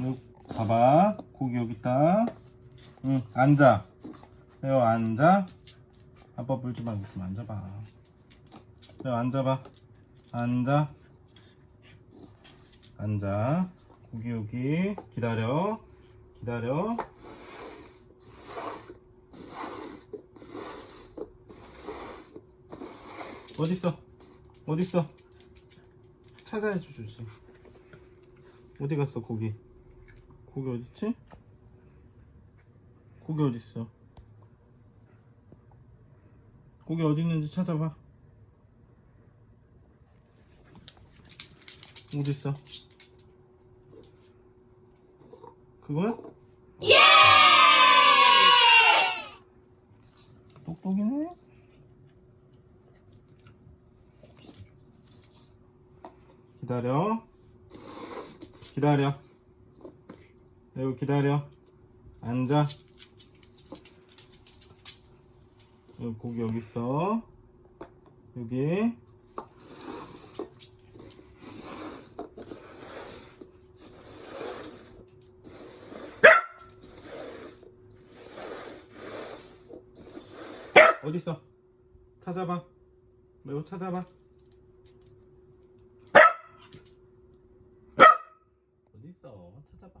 요, 봐봐. 고기 여기 있다. 응, 앉아. 레오 앉아. 아빠 물지 말고 좀 앉아봐. 레오 앉아봐. 앉아. 앉아. 고기 여기. 기다려. 기다려. 어딨어? 어딨어? 찾아야 주지. 어디 갔어 고기? 고기 어딨지? 고기 어딨어? 고기 어디 있는지 찾아봐. 어디 있어? 그거야? 예! 똑똑이네. 기다려. 기다려. 여기 기다려. 앉아. 여기 고기 여기 있어. 여기. 어디 있어? 찾아봐. 매우 찾아봐. 어디 있어? 찾아봐.